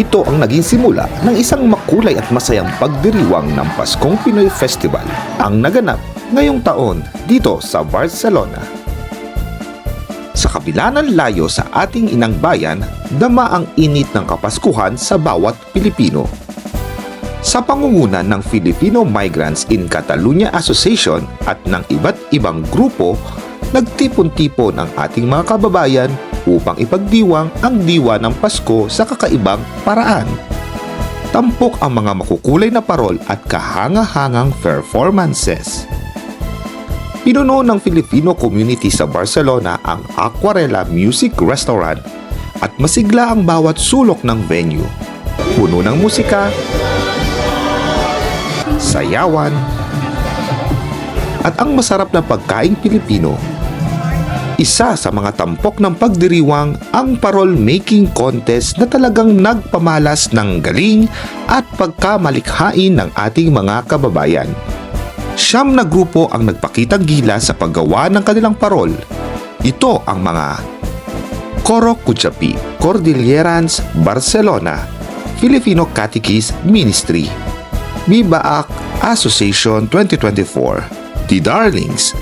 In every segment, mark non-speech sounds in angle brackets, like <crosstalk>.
Ito ang naging simula ng isang makulay at masayang pagdiriwang ng Paskong Pinoy Festival ang naganap ngayong taon dito sa Barcelona. Sa kabila ng layo sa ating inang bayan, dama ang init ng Kapaskuhan sa bawat Pilipino. Sa pangunguna ng Filipino Migrants in Catalonia Association at ng iba't ibang grupo, nagtipon-tipon ang ating mga kababayan upang ipagdiwang ang diwa ng Pasko sa kakaibang paraan. Tampok ang mga makukulay na parol at kahanga-hangang performances. Pinuno ng Filipino community sa Barcelona ang Aquarela Music Restaurant at masigla ang bawat sulok ng venue. Puno ng musika, sayawan, at ang masarap na pagkaing Pilipino. Isa sa mga tampok ng pagdiriwang ang parol making contest na talagang nagpamalas ng galing at pagkamalikhain ng ating mga kababayan. Siyam na grupo ang nagpakitang gila sa paggawa ng kanilang parol. Ito ang mga Coro Kuchapi, Cordillerans, Barcelona, Filipino Catechist Ministry, Bibaak Association 2024, The Darlings,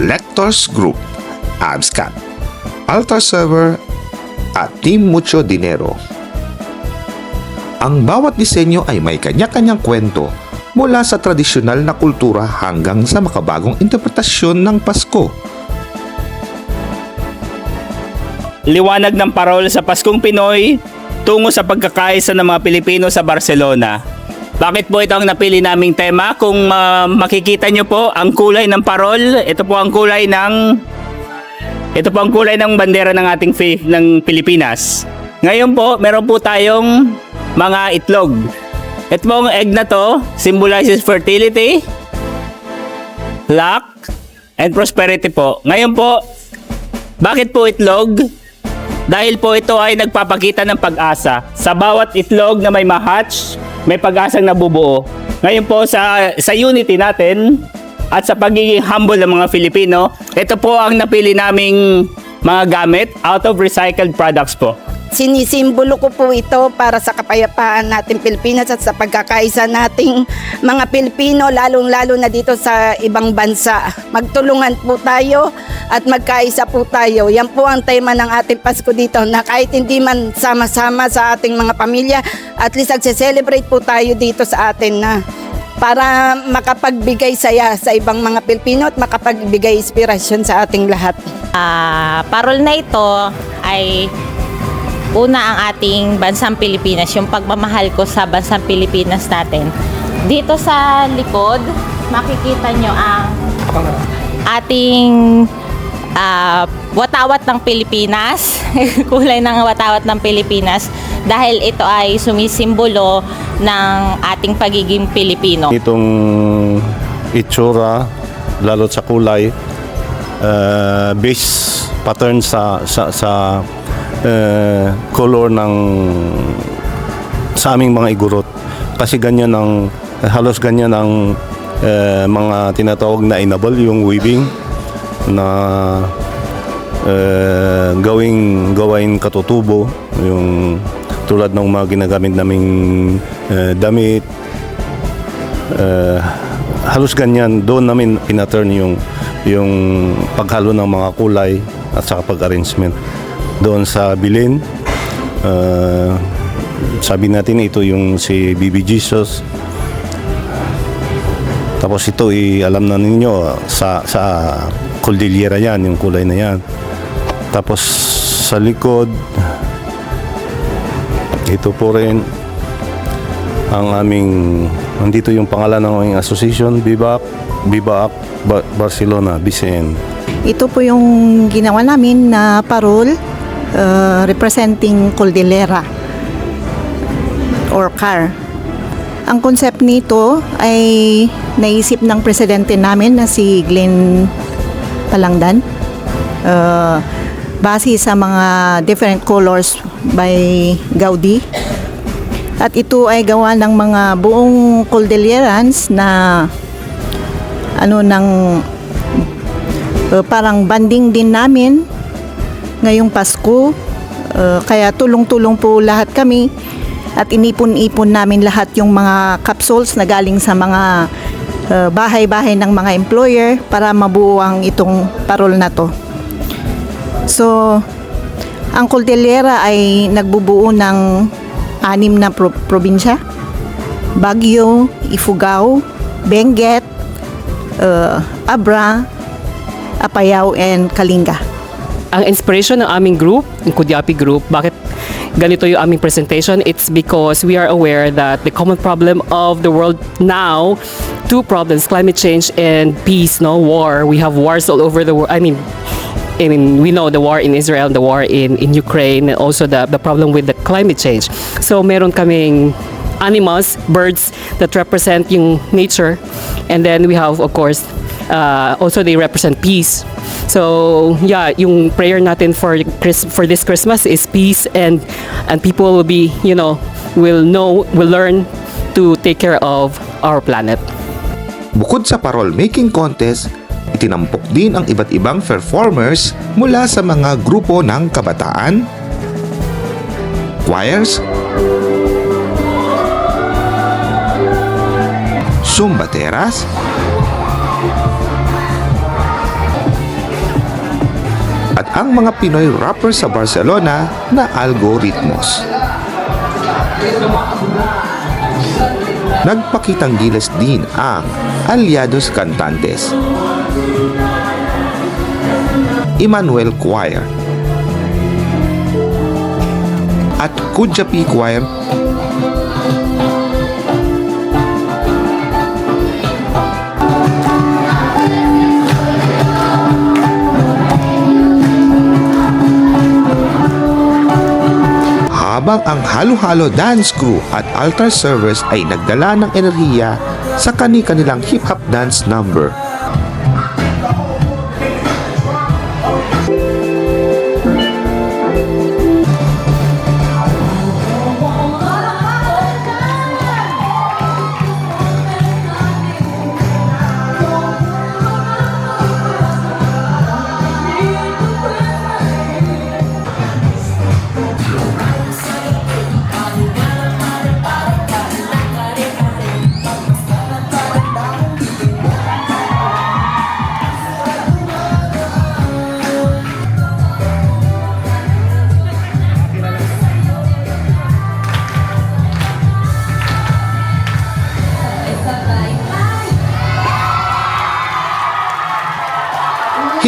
Lectors Group, Abscat, Altar Server, at Team Mucho Dinero. Ang bawat disenyo ay may kanya-kanyang kwento mula sa tradisyonal na kultura hanggang sa makabagong interpretasyon ng Pasko. liwanag ng parol sa Paskong Pinoy tungo sa pagkakaisa ng mga Pilipino sa Barcelona. Bakit po ito ang napili naming tema? Kung ah, makikita nyo po ang kulay ng parol, ito po ang kulay ng ito po ang kulay ng bandera ng ating ng Pilipinas. Ngayon po, meron po tayong mga itlog. Ito pong egg na to symbolizes fertility, luck, and prosperity po. Ngayon po, bakit po itlog? Dahil po ito ay nagpapakita ng pag-asa. Sa bawat itlog na may ma-hatch, may pag-asang nabubuo. Ngayon po sa sa unity natin at sa pagiging humble ng mga Filipino, ito po ang napili naming mga gamit out of recycled products po. Sinisimbolo ko po ito para sa kapayapaan natin Pilipinas at sa pagkakaisa nating mga Pilipino, lalong-lalo na dito sa ibang bansa. Magtulungan po tayo at magkaisa po tayo. Yan po ang tema ng ating Pasko dito na kahit hindi man sama-sama sa ating mga pamilya, at least nagse-celebrate po tayo dito sa atin na para makapagbigay saya sa ibang mga Pilipino at makapagbigay inspirasyon sa ating lahat. Ah, parol na ito ay una ang ating bansang Pilipinas, yung pagmamahal ko sa bansang Pilipinas natin. Dito sa likod, makikita nyo ang ating ah, watawat ng Pilipinas, <laughs> kulay ng watawat ng Pilipinas, dahil ito ay sumisimbolo ng ating pagiging Pilipino. Itong itsura, lalo sa kulay, uh, base pattern sa sa sa uh, color ng sa aming mga igurot. Kasi ganyan ang halos ganyan ang uh, mga tinatawag na inable yung weaving na uh, gawing gawain katutubo yung tulad ng mga ginagamit naming uh, damit. Uh, halos ganyan. Doon namin pinaturn yung yung paghalo ng mga kulay at saka pag-arrangement doon sa bilin. Uh, sabi natin ito yung si BB Jesus. Tapos ito i alam na ninyo sa sa Cordillera yan yung kulay na yan. Tapos sa likod ito po rin ang aming nandito yung pangalan ng aming association Bibaak Ba- Barcelona BCN Ito po yung ginawa namin na parol uh, representing Cordillera or car. Ang concept nito ay naisip ng presidente namin na si Glenn Palangdan. Uh, base sa mga different colors by Gaudi. At ito ay gawa ng mga buong Cordillerans na ano ng uh, parang banding din namin ngayong Pasko. Uh, kaya tulong-tulong po lahat kami at inipon-ipon namin lahat yung mga capsules na galing sa mga uh, bahay-bahay ng mga employer para mabuo ang itong parol na to. So, ang Cordillera ay nagbubuo ng anim na pro- probinsya. Baguio, Ifugao, Benguet, uh, Abra, Apayao, and Kalinga. Ang inspiration ng aming group, yung Kudyapi group, bakit ganito yung aming presentation, it's because we are aware that the common problem of the world now, two problems, climate change and peace, no war. We have wars all over the world. I mean, I mean, we know the war in Israel, the war in, in Ukraine, and also the, the problem with the climate change. So, meron kaming animals, birds that represent yung nature. And then we have, of course, uh, also they represent peace. So, yeah, yung prayer natin for Chris, for this Christmas is peace and and people will be, you know, will know, will learn to take care of our planet. Bukod sa parol making contest, itinampok din ang iba't ibang performers mula sa mga grupo ng kabataan, choirs, sumbateras, ang mga Pinoy rapper sa Barcelona na algoritmos. Nagpakitang gilas din ang Aliados Cantantes, Emmanuel Choir, at Kudjapi Choir habang ang halo-halo dance crew at altar servers ay nagdala ng enerhiya sa kani-kanilang hip-hop dance number.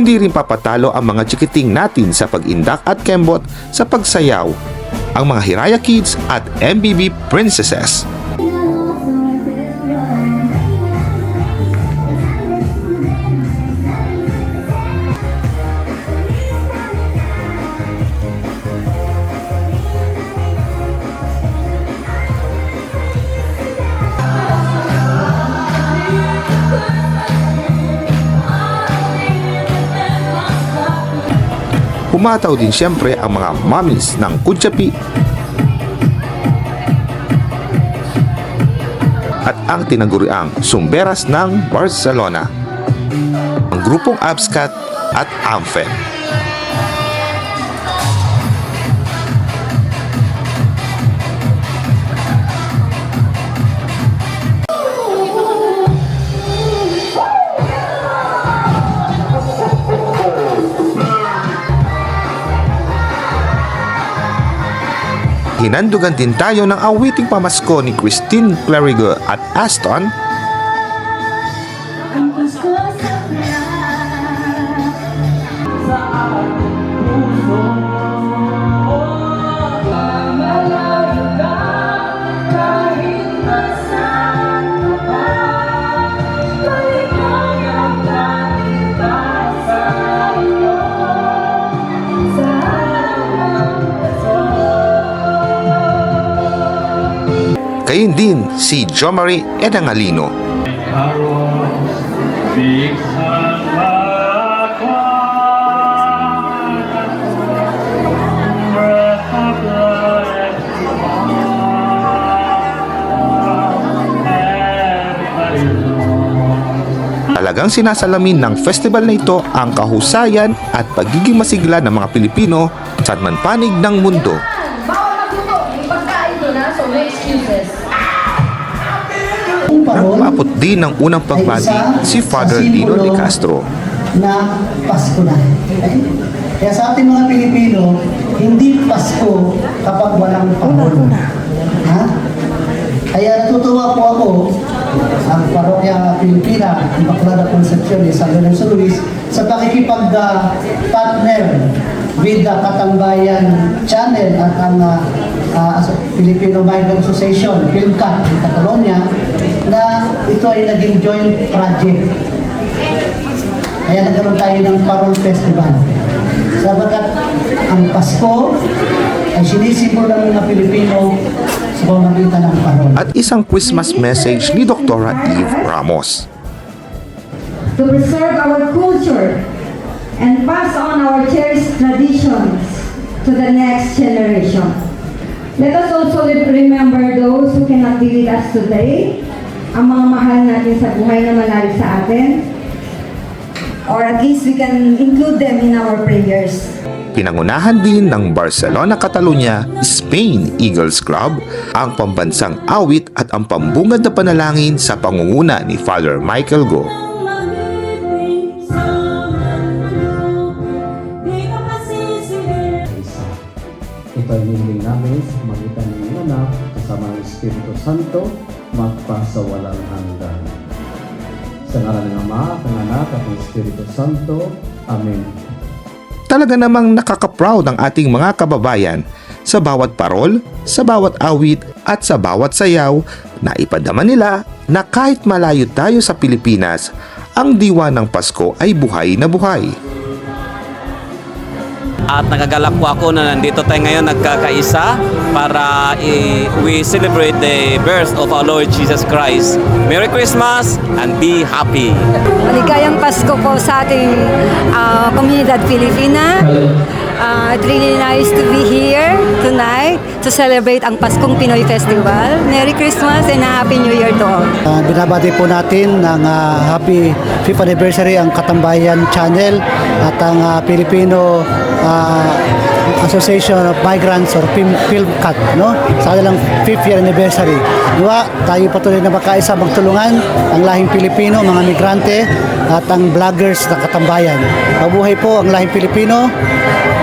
Hindi rin papatalo ang mga chikiting natin sa pag-indak at kembot sa pagsayaw, ang mga Hiraya Kids at MBB Princesses. Humataw din siyempre ang mga mommies ng Kudjapi at ang tinaguriang Sumberas ng Barcelona, ang grupong Abscat at Amfen. Hinandugan din tayo ng awiting pamasko ni Christine Clarigo at Aston Gayun din si Jomari Edangalino. Talagang sinasalamin ng festival na ito ang kahusayan at pagiging masigla ng mga Pilipino sa manpanig ng mundo. Nagpaabot din ng unang pagbati si Father Dino de Castro. na Pasko na. Okay? Kaya sa ating mga Pilipino, hindi Pasko kapag walang pahon. Ha? Kaya natutuwa po ako ang parokya Pilipina, Immaculada Concepcion de San Lorenzo Luis sa pakikipag-partner with the Katambayan Channel at ang uh, uh, Filipino Migrant Association, PILCAT in Catalonia, na ito ay naging joint project kaya nagkaroon tayo ng Parol Festival. Sabagat ang Pasko ay sinisimbol ng mga Pilipino sa pamamagitan ng parol. At isang Christmas message ni Dr. Eve Ramos. to preserve our culture and pass on our cherished traditions to the next generation. Let us also remember those who cannot be with us today, ang mga mahal natin sa buhay na malayo sa atin, or at least we can include them in our prayers. Pinangunahan din ng Barcelona Catalunya Spain Eagles Club ang pambansang awit at ang pambungad na panalangin sa pangunguna ni Father Michael Go. Niling namin sa magitan ng anak kasama ng Espiritu Santo magpasawalang hanggan. Sa ngalan ng Ama, ng Anak at ng Espiritu Santo. Amen. Talaga namang nakaka-proud ang ating mga kababayan sa bawat parol, sa bawat awit at sa bawat sayaw na ipadama nila na kahit malayo tayo sa Pilipinas, ang diwa ng Pasko ay buhay na buhay. At nagagalak po ako na nandito tayo ngayon nagkakaisa para i- we celebrate the birth of our Lord Jesus Christ. Merry Christmas and be happy! Maligayang Pasko po sa ating uh, komunidad Pilipina. Uh, it's really nice to be here tonight to celebrate ang Paskong Pinoy Festival. Merry Christmas and Happy New Year to all. Uh, binabati po natin ng ah, happy 5th anniversary ang Katambayan Channel at ang ah, Filipino ah, Association of Migrants or Film, Filmcat no? sa kanilang 5th year anniversary. Diba, tayo patuloy na magkaisa magtulungan ang lahing Pilipino, mga migrante at ang vloggers ng Katambayan. Mabuhay po ang lahing Pilipino,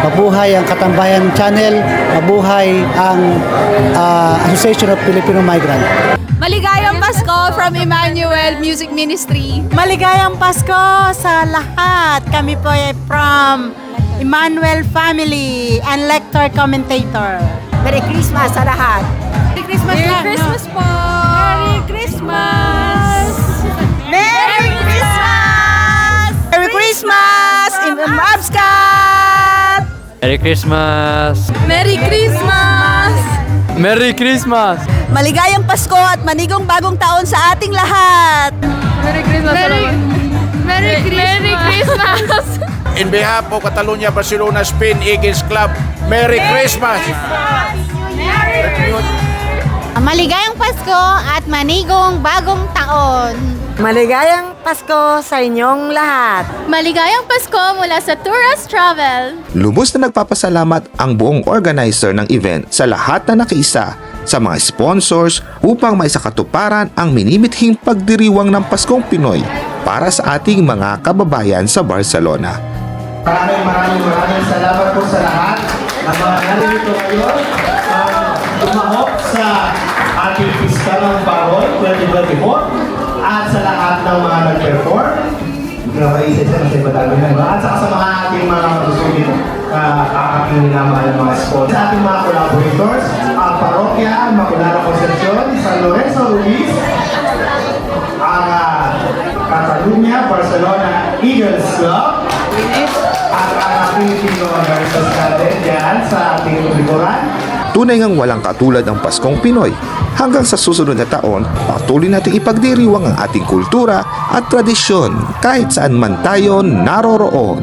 mabuhay ang Katambayan Channel, mabuhay ang ah, Association of Filipino Migrants. Maligayang Pasko from Emmanuel Music Ministry. Maligayang Pasko sa lahat. Kami po ay from Emmanuel Family and Lector Commentator. Merry Christmas sa lahat. Merry Christmas, Merry Christmas po! Merry Christmas! Merry Christmas! Merry Christmas! In Mabscat! Merry Christmas! Merry Christmas! Merry Christmas! Maligayang Pasko at manigong bagong taon sa ating lahat! Merry Christmas! Merry, Merry Christmas! Merry Christmas! In behalf of Catalonia Barcelona Spain Eagles Club, Merry Christmas! Maligayang Pasko at manigong bagong taon! Maligayang Pasko sa inyong lahat! Maligayang Pasko mula sa Tourist Travel! Lubos na nagpapasalamat ang buong organizer ng event sa lahat na nakiisa sa mga sponsors upang may sakatuparan ang minimithing pagdiriwang ng Paskong Pinoy para sa ating mga kababayan sa Barcelona. Maraming maraming maraming salamat po sa lahat ng mga narito ngayon ang lumahok sa ating Piskal ng Parol 2024 at sa lahat ng mga nag-perform. Nakaisip sa kasi madami na iba. At saka sa mga ating mga gusto uh, kakaking na mga mga sponsors. Sa ating mga collaborators, ang Parokya, Maculada Concepcion, San Lorenzo Luis, ang uh, Catalunya, Barcelona Eagles Club, at ang Filipino versus natin dyan sa ating likuran. Tunay ngang walang katulad ang Paskong Pinoy. Hanggang sa susunod na taon, patuloy nating ipagdiriwang ang ating kultura at tradisyon kahit saan man tayo naroroon.